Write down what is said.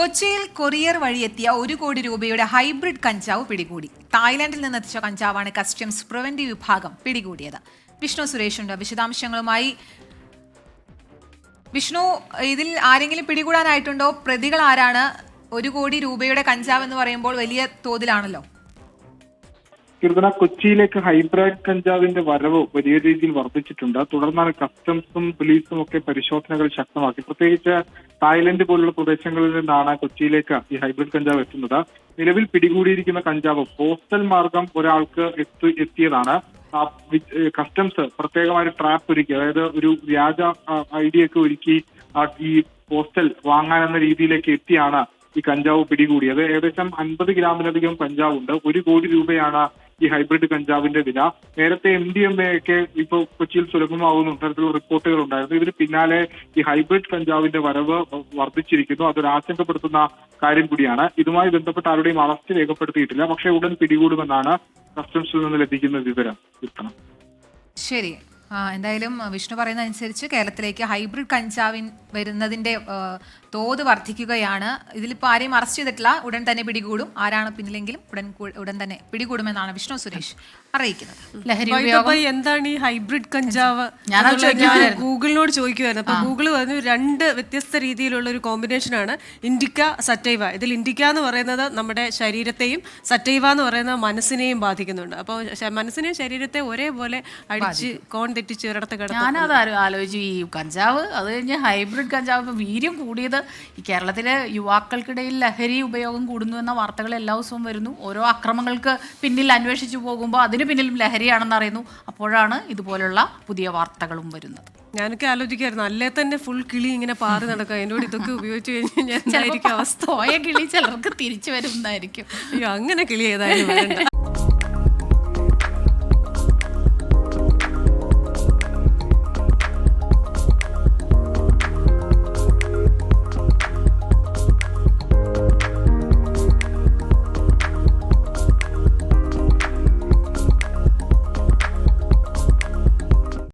കൊച്ചിയിൽ കൊറിയർ വഴി എത്തിയ ഒരു കോടി രൂപയുടെ ഹൈബ്രിഡ് കഞ്ചാവ് പിടികൂടി. തായ്ലാന്റിൽ നിന്നെത്തിച്ച കഞ്ചാവാണ് കസ്റ്റംസ് പ്രിവന്റീവ് വിഭാഗം പിടികൂടിയത്. വിഷ്ണു സുരേഷുണ്ട്. വിശദാംശങ്ങളുമായി വിഷ്ണു ഇതിൽ ആരെങ്കിലും പിടികൂടാനായിട്ടുണ്ടോ? പ്രതികൾ ആരാണ്? ഒരു കോടി രൂപയുടെ കഞ്ചാവ് എന്ന് പറയുമ്പോൾ വലിയ തോതിലാണല്ലോ. കീർത്തന കൊച്ചിയിലേക്ക് ഹൈബ്രിഡ് കഞ്ചാവിന്റെ വരവ് വലിയ രീതിയിൽ വർദ്ധിച്ചിട്ടുണ്ട്. തുടർന്നാണ് കസ്റ്റംസും പോലീസും ഒക്കെ പരിശോധനകൾ ശക്തമാക്കി. പ്രത്യേകിച്ച് തായ്ലൻഡ് പോലുള്ള പ്രദേശങ്ങളിൽ നിന്നാണ് കൊച്ചിയിലേക്ക് ഈ ഹൈബ്രിഡ് കഞ്ചാവ് എത്തുന്നത്. നിലവിൽ പിടികൂടിയിരിക്കുന്ന കഞ്ചാവ് പോസ്റ്റൽ മാർഗം ഒരാൾക്ക് എത്തി എത്തിയതാണ്. കസ്റ്റംസ് പ്രത്യേകമായ ട്രാപ്പ് ഒരുക്കി അതായത് ഒരു വ്യാജ ഐ ഡി ഒക്കെ ഒരുക്കി ഈ പോസ്റ്റൽ വാങ്ങാനെന്ന രീതിയിലേക്ക് എത്തിയാണ് ഈ കഞ്ചാവ് പിടികൂടിയത്. ഏകദേശം അൻപത് ഗ്രാമിലധികം കഞ്ചാവ് ഉണ്ട് ഒരു കോടി രൂപയാണ് ഈ ഹൈബ്രിഡ് കഞ്ചാവിന്റെ വില. നേരത്തെ എം ഡി എം എ ഒക്കെ ഇപ്പോൾ കൊച്ചിയിൽ സുലഭമാകുന്ന തരത്തിലുള്ള റിപ്പോർട്ടുകൾ ഉണ്ടായിരുന്നു. ഇതിന് പിന്നാലെ ഈ ഹൈബ്രിഡ് കഞ്ചാവിന്റെ വരവ് വർദ്ധിച്ചിരിക്കുന്നു. അതൊരു ആശങ്കപ്പെടുത്തുന്ന കാര്യം കൂടിയാണ്. ഇതുമായി ബന്ധപ്പെട്ട് ആരുടെയും അറസ്റ്റ് രേഖപ്പെടുത്തിയിട്ടില്ല. പക്ഷേ ഉടൻ പിടികൂടുമെന്നാണ് കസ്റ്റംസിൽ നിന്ന് ലഭിക്കുന്ന വിവരം. കിട്ടണം ശരി. എന്തായാലും വിഷ്ണു പറയുന്ന അനുസരിച്ച് കേരളത്തിലേക്ക് ഹൈബ്രിഡ് കഞ്ചാവിൻ വരുന്നതിന്റെ തോത് വർദ്ധിക്കുകയാണ്. ഇതിലിപ്പോൾ ആരെയും അറസ്റ്റ് ചെയ്തിട്ടില്ല. ഉടൻ തന്നെ പിടികൂടും. ആരാണ് പിന്നിലെങ്കിലും ഉടൻ ഉടൻ തന്നെ പിടികൂടുമെന്നാണ് വിഷ്ണു സുരേഷ് അറിയിക്കുന്നത്. ലഹരി എന്താണ് ഈ ഹൈബ്രിഡ് കഞ്ചാവ്? ഗൂഗിളിനോട് ചോദിക്കുമായിരുന്നു അപ്പൊ ഗൂഗിൾ പറഞ്ഞു രണ്ട് വ്യത്യസ്ത രീതിയിലുള്ള ഒരു കോമ്പിനേഷൻ ആണ് ഇൻഡിക്ക സറ്റൈവ. ഇതിൽ ഇൻഡിക്ക എന്ന് പറയുന്നത് നമ്മുടെ ശരീരത്തെയും സറ്റൈവ എന്ന് പറയുന്നത് മനസ്സിനെയും ബാധിക്കുന്നുണ്ട്. അപ്പോൾ മനസ്സിനെയും ശരീരത്തെ ഒരേപോലെ അടിച്ച് കോൺ തെറ്റിച്ച് ഒരിടത്ത് കിടക്കും. ഞാനത് ആലോ- ആലോചിച്ചു. ഈ കഞ്ചാവ് അത് കഴിഞ്ഞ് ഹൈബ്രിഡ് കഞ്ചാവ് വീര്യം കൂടിയത് ഈ കേരളത്തിലെ യുവാക്കൾക്കിടയിൽ ലഹരി ഉപയോഗം കൂടുന്നു എന്ന വാർത്തകൾ എല്ലാ ദിവസവും വരുന്നു. ഓരോ അക്രമങ്ങൾക്ക് പിന്നിൽ അന്വേഷിച്ചു പോകുമ്പോൾ അതിന് പിന്നിലും ലഹരിയാണെന്ന് അറിയുന്നു. അപ്പോഴാണ് ഇതുപോലുള്ള പുതിയ വാർത്തകളും വരുന്നത്. ഞാനൊക്കെ ആലോചിക്കായിരുന്നു അല്ലേ തന്നെ ഫുൾ കിളി ഇങ്ങനെ പാറി നടക്കുക. എന്നോട് ഇതൊക്കെ ഉപയോഗിച്ച് കഴിഞ്ഞാൽ അവസ്ഥ. പോയ കിളി ചിലർക്ക് തിരിച്ചു വരുന്നതായിരിക്കും. അയ്യോ അങ്ങനെ കിളി ഏതായാലും